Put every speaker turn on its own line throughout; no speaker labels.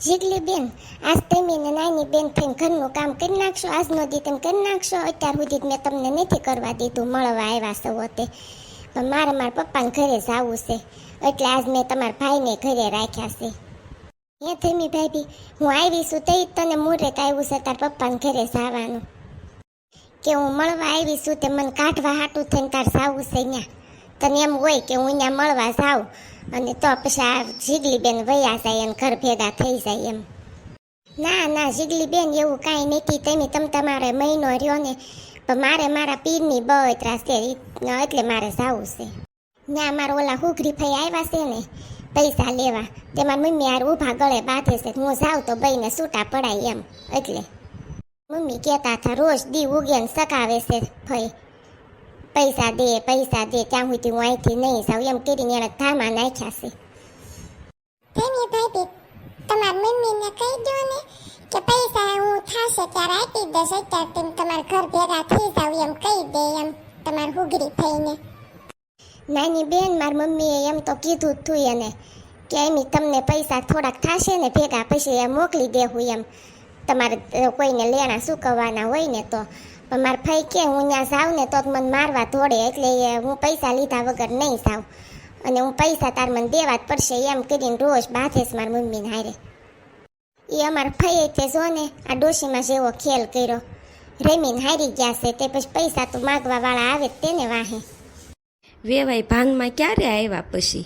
જીગલી બેન, આજ તમે નાની બેન થઈને ઘરનું કામ કરી નાખશો, આજનો દી તમે કરી નાખશો. અત્યાર સુધી મેં તમને નથી કરવા દીધું, મળવા આવ્યા સૌ તે પણ મારે મારા પપ્પાને ઘરે જવું છે. એટલે આજ મેં તમારા ભાઈને ઘરે રાખ્યા છે. હે થમી ભાભી, હું આવી છું તે તને મુહૂર્ત આવ્યું છે તાર પપ્પાને ઘરે જવાનું. કે હું મળવા આવી છું તે મને કાઢવા હાટું થઈને તાર જવું છે ત્યાં તને એમ હોય કે હું ત્યાં મળવા જાઉં અને તો પછી આ જીગલી બેન વયા જાય અને ઘર ભેગા થઈ જાય એમ. ના ના જીગલી બેન એવું કાંઈ નથી. તમે તમ તમારે મહિનો રહ્યો ને પણ મારે મારા પીરની બળતરા છે એટલે મારે જાવું છે. ના, મારા ઓલા હુઘરી ભાઈ આવ્યા છે ને, પૈસા લેવા. તે મારી મમ્મી યાર ઊભા ગળે બાંધે છે, હું જાઉં તો બઈને છૂટા પડાય એમ, એટલે. મમ્મી કહેતા હતા, રોજ દી ઉગે સકાવે છે ભાઈ. પૈસા દે પૈસા દે ત્યાં સુધી હું અહીંથી નહીં જાઉં. એમ કરીને એને ધામા નાખ્યા છે.
તેની ભાભી તમારા મમ્મીને કહી દો ને કે પૈસા હું થાશે ત્યારે આપી દઈશ અત્યારે તમે તમારા ઘર ભેગા થઈ જાવ એમ કહી દે એમ તમારે હુગરી થઈને.
નાની બેન મારી મમ્મીએ એમ તો કીધું જ તું એને કે એમ તમને પૈસા થોડાક થશે ને ભેગા પછી એ મોકલી દેવું એમ. તમારે કોઈને લેણા ચૂકવવાના હોય ને તો. પણ મારા ફઈ કે હું ત્યાં જાઉં ને તો મને મારવા ધોડે એટલે હું પૈસા લીધા વગર નહીં જાઉં. અને હું પૈસા તાર મને દેવા જ પડશે એમ કરીને રોજ બાથેસ માર મમ્મીને હારે. એ અમારા ફઈ તે જો ને આ ડોશીમાં જેવો ખેલ કર્યો. રેમીને હારી ગયા છે તે પછી પૈસા તો માગવા વાળા આવે તેને વાહે.
વેવાય ભાનમાં ક્યારે આવ્યા પછી?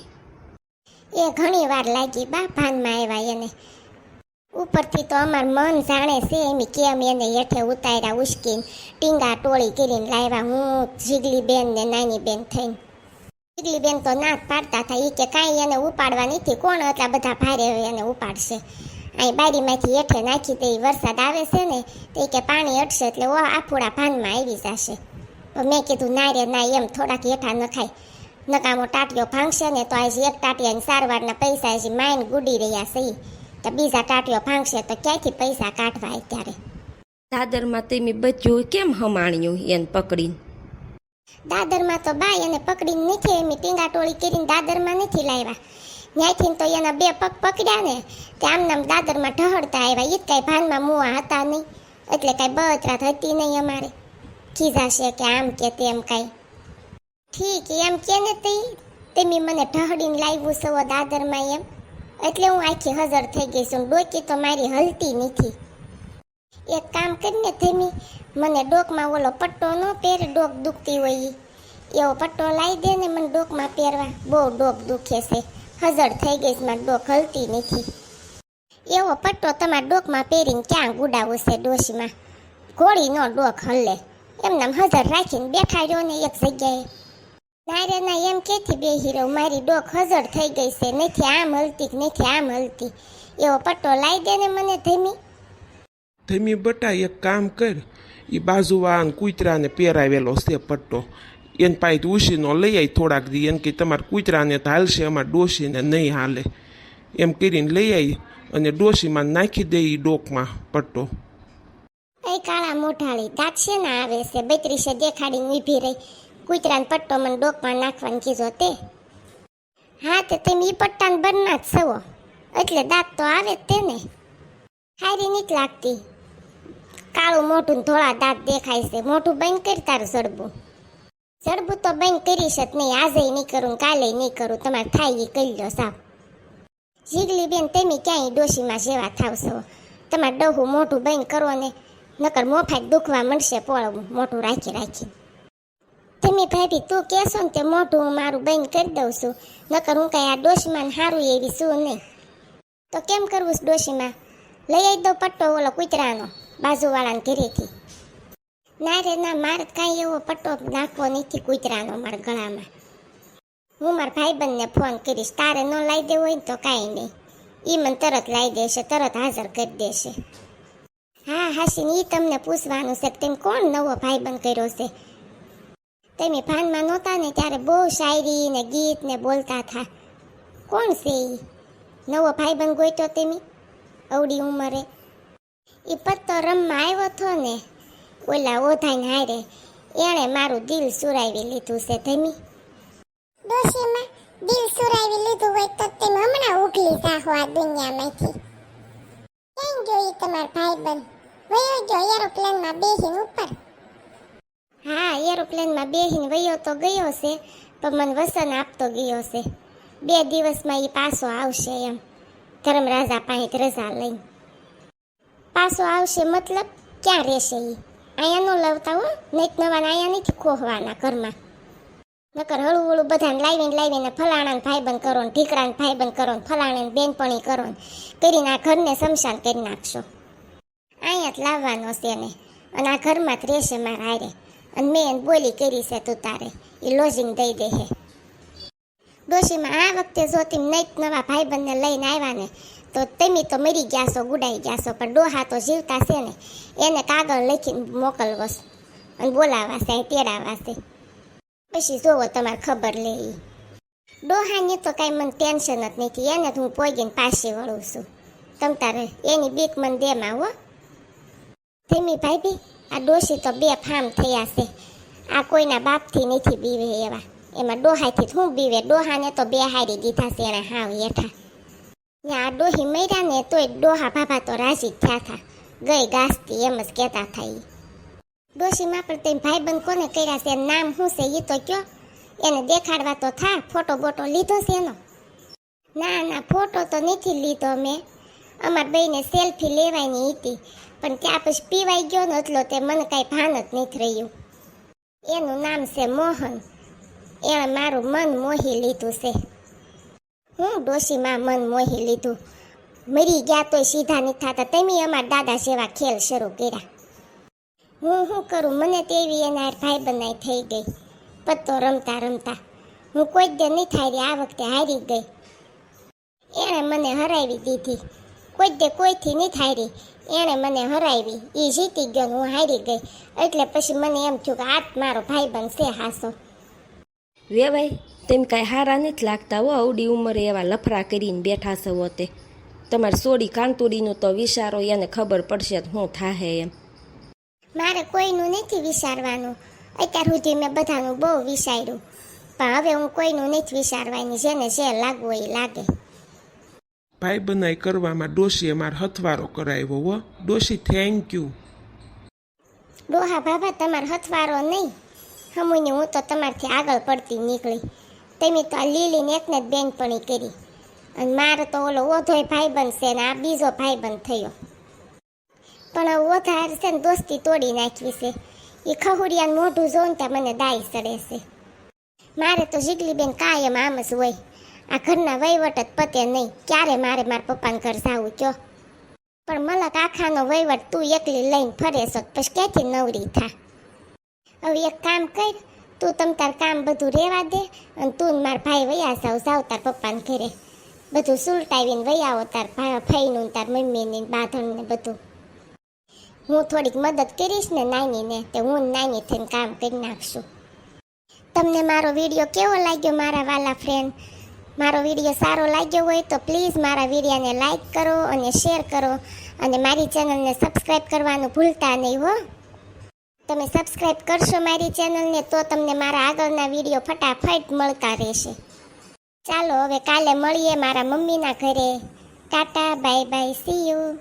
એ ઘણી વાર લાગી બા ભાનમાં આવ્યા એને. ઉપરથી તો અમાર મન જાણે છે એમ કેમ એને હેઠે ઉતાર્યા ઉશ્કીને ટીંગા ટોળી કરીને લાવ્યા. હું જીગલી બેન ને નાની બેન થઈને. જીગલી બેન તો ના પાડતા હતા. એ કે કાંઈ એને ઉપાડવા નથી. કોણ એટલા બધા ભારે એને ઉપાડશે? અહીં બારીમાંથી હેઠે નાખી દે વરસાદ આવે છે ને, તો કે પાણી અટશે એટલે ઓ આફુડા ભાનમાં આવી જશે. મેં કીધું, ના રે, ના, એમ થોડાક હેઠા નખાય. નકામો ટાટિયો ભાંગશે ને તો આજે એક ટાટિયાની સારવારના પૈસા હજી માઇન ગુડી રહ્યા છે. તો બીજા ટાટિયો ભાંગશે તો ક્યાંથી પૈસા કાઢવા અત્યારે
દાદરમાં તમે બચ્યું કેમ હમાણ્યું એને પકડીને?
દાદરમાં તો બાય એને પકડીને નથી એમ ટીંગા ટોળી કરીને દાદરમાં નથી લાવ્યા. ત્યાંથી તો એના બે પગ પકડ્યા ને તે આમનામ દાદરમાં ઢહળતા આવ્યા. એ જ કાંઈ ભાનમાં મુવા હતા નહીં. એટલે કાંઈ બચરાત હતી નહીં અમારે. ખીજાશે કે આમ કે તેમ કાંઈ. ઠીક એમ કે ને તે તમે મને ઢહળીને લાવ્યું છો દાદરમાં એમ. એટલે હું આખી હજર થઈ ગઈ છું. ડોકી તો મારી હલતી નથી. એક કામ કરીને ધીમી, મને ડોકમાં ઓલો પટ્ટો ન પહેરે, ડોક દુખતી હોય. એવો પટ્ટો લાવી દે ને મને ડોકમાં પહેરવા. બહુ ડોક દુખે છે. હજર થઈ ગઈ છે, મારી ડોક હલતી નથી. એવો પટ્ટો તમારા ડોકમાં પહેરીને ક્યાં ગુડાવો છે ડોશીમાં? ઘોડી નો ડોક હલે. એમને હજર રાખીને બેઠા રહ્યો ને એક જગ્યાએ. ના રે ના એમ કેથી બે હીરો મારી ડોક હજર થઈ ગઈ છે. નથી આમ હલતી કે નથી આમ હલતી. એવો પટ્ટો લાવી દે ને મને ધીમી.
ધીમી બટા એક કામ કર. એ બાજુવાળાને કૂતરાને પહેરાવેલો છે પટ્ટો. એને પાસે ઉશીનો લઈ આવી થોડાક દી. એને કે તમારા કૂતરાને તો હાલશે અમારા ડોશીને નહીં હાલે. એમ કરીને લઈ આવી અને ડોશીમાં નાખી દે એ ડોકમાં પટ્ટો.
એ કાળા મોઢાળી દાક્ષે ના આવે છે? બત્રીસે દેખાડીને ઊભી રહી. કૂતરાને પટ્ટો મને ડોકમાં નાખવાનું કીધો તે. હા, તે તમે ઈ પટ્ટાને બરના જ સવો એટલે દાંત તો આવે જ તેને. હારી નથી લાગતી. કાળું મોટું ધોળા દાંત દેખાય છે. મોટું બંધ કરી તારું સડબું સડબું તો બંધ કરીશ જ નહીં. આજે નહીં કરું, કાલે નહીં કરું. તમારે થાય એ કરી લો સાવ. જીગલી બેન તમે ક્યાંય ડોશીમાં જેવા થાવ છો? તમારે ડહું મોટું બંધ કરો ને નકર મોફાઈ દુખવા મળશે પોળવું. મોટું રાખી રાખી તમે ભાભી, તું કહેશો ને તે મોઢું હું મારું બંધ કરી દઉં છું. નકર હું કઈ આ ડોશીમાં સારું એવી શું નહીં. તો કેમ કરવું છે ડોશીમાં? લઈ આવી દો પટ્ટો ઓલો કૂતરાનો, બાજુવાળાને ઘરેથી. ના રે, ના, મારે કાંઈ એવો પટ્ટો નાખવો નથી કૂતરાનો મારા ગળામાં. હું મારા ભાઈબંધને ફોન કરીશ, તારે ન લાવી દેવો હોય ને તો કાંઈ નહીં. એ મને તરત લાવી દેશે, તરત હાજર કરી દેશે. હા, હાશીન એ તમને પૂછવાનું છે તેમ કોણ નવો ભાઈબંધ કર્યો છે? તમે ભાનમાં નહોતા ને ત્યારે બહુ શાયરી ને ગીત ને બોલતા હતા કોણ છે એ નવો ભાઈબંધ ગોઈતો તમે? અવડી ઉંમરે. એ પત્તો રમવા આવ્યો હતો ને, ઓલા ઓધાઈને હારે, એણે મારું દિલ સુરાવી લીધું છે ધમી.
ડોશીમાં દિલ સુરાવી લીધું હોય તો તમે હમણાં ઉગલી જાહો આ દુનિયામાંથી. તમાર ભાઈ બંધ વયો ગયો એરોપ્લેનમાં બેસીને ઉપર.
હા એરોપ્લેનમાં બેહીને વયો તો ગયો છે, પણ મને વસન આપતો ગયો છે. બે દિવસમાં એ પાછો આવશે એમ. ધર્મરાજા પાસે રજા લઈને પાછો આવશે મતલબ ક્યાં રહેશે એ અહીંયા ન લાવતા હો, નહીં નવાને નવા અહીંયા નથી ખોહવાના ઘરમાં. નકર હળવું હળું બધાને લાવીને લાવીને ફલાણાને ભાઈબંધ કરો ને ઢીકરાને ભાઈબંધ કરો ને ફલાણાને બેનપણી કરો ને કરીને આ ઘરને શમશાન કરી નાખશો. અહીંયા જ લાવવાનો છે ને અને આ ઘરમાં જ રહેશે મારા હારે. અને મેં એને બોલી કરી છે તું તારે. એ લોજિંગ દઈ દે હે. ડોશીમાં આ વખતે જોતી નહીં નવા ભાઈબંધને લઈને આવ્યા ને, તો તમે તો મરી ગયા છો, ગુડાઈ ગયા છો, પણ ડોહા તો જીવતા છે ને. એને કાગળ લખીને મોકલવો અને બોલાવા છે, અહીં તેડાવા પછી જોવો તમારે ખબર લે એ ડોહાને તો કાંઈ મને ટેન્શન જ નથી, એને હું પોગીને પાછી વળું છું. તમ તારે એની બીક મને દેમાં હો. ધીમી ભાઈ આ ડોશી તો બે ફામ થયા છે. આ કોઈના બાપથી નથી બીવે એવા. એમાં ડોહાથી શું બીવે. ડોહાને તો બે હારી દીધા છે એના હાવ હેઠા. ને આ ડોહી મર્યા ને તોય ડોહા ભાભા તો રાજી જ થયા હતા. ગઈ ગાસતી એમ જ કહેતા હતા એ ડોશીમાં પણ તે ભાઈબંધ કોને કર્યા છે? નામ શું છે એ તો કયો? એને દેખાડવા તો થા, ફોટો બોટો લીધો છે એનો. ના ના, ફોટો તો નથી લીધો મેં. અમાર બેને સેલ્ફી લેવાની હતી. પણ ત્યાં પછી પીવાઈ ગયો ને એટલો તે મને કાંઈ ભાન જ નહીં રહ્યું એનું નામ છે મોહન. એણે મારું મન મોહી લીધું છે. હું ડોશીમાં મન મોહી લીધું. મરી ગયા તોય સીધા નહીં થતા. તમે અમારા દાદા જેવા ખેલ શરૂ કર્યા. હું શું કરું? મને તેવી એના ભાઈ બનાઈ થઈ ગઈ. પત્તો રમતા રમતા. હું કોઈ દે નહીં થાય આ વખતે હારી ગઈ. એણે મને હરાવી દીધી. કોઈ દે કોઈથી નહીં હારી એણે મને હરાવી. એ જીતી ગયો ને હું હારી ગઈ. એટલે પછી મને એમ થયું કે આ મારો ભાઈ છે હાસો.
વેવાય તેમ કાંઈ હારા નથી લાગતા હો અવડી ઉંમરે એવા લફરા કરીને બેઠા છો તે તમારે સોડી કાંતુડીનો તો વિચારો એને ખબર પડશે હું થાહે એમ.
મારે કોઈનું નથી વિચારવાનું. અત્યાર સુધી મેં બધાનું બહુ વિચાર્યું. પણ હવે હું કોઈનું નથી વિચારવાની. જેને જે લાગવું એ લાગે.
ભાઈ બનાઈ કરવામાં ડોશીએ માર હથવારો કરાવ્યો હો. ડોશી થેન્ક યુ
ડોહા બાબા તમાર હથવારો નહીં. હમુને હું તો તમારથી આગળ પડતી નીકળી. તમે તો આ લીલીને એકને જ બેનપણી કરી. અને મારે તો ઓલો ઓધોય ભાઈ બનશે ને આ બીજો ભાઈ બંધ થયો. પણ ઓધાર છે ને દોસ્તી તોડી નાખવી છે. એ ખહુડિયાનું મોઢું જોઈને ત્યાં મને દાઈ ચડે છે. મારે તો જીગલીબેન કાયમ આમ જ હોય. આ ઘરના વહીવટ જ પતે નહીં. ક્યારે મારે મારા પપ્પાને ઘર જાવું, કયો? પણ મલક આખાનો વહીવટ તું એકલી લઈને ફરે છો પછી ક્યાંથી નવરી થા હવે એક કામ કર, તું તમ તાર કામ બધું રહેવા દે અને તું મારા ભાઈ વયા જાવ જાવ તાર પપ્પાને ઘરે. બધું સુલટાવીને વયાવો તાર ભાઈ ફઈનું ને તાર મમ્મીને બાંધણ ને બધું. હું થોડીક મદદ કરીશ ને નાનીને, તે હું નાની થઈને કામ કરી નાખશું. તમને મારો વીડિયો કેવો લાગ્યો, મારા વાલા ફ્રેન્ડ મારો વીડિયો સારો લાગ્યો હોય તો પ્લીઝ મારા વિડીયાને લાઈક કરો અને શેર કરો અને મારી ચેનલને સબસ્ક્રાઈબ કરવાનું ભૂલતા નહીં, હો. તમે સબસ્ક્રાઈબ કરશો મારી ચેનલને તો તમને મારા આગળના વીડિયો ફટાફટ મળતા રહેશે. ચાલો હવે કાલે મળીએ મારા મમ્મીના ઘરે. Tata bye bye see you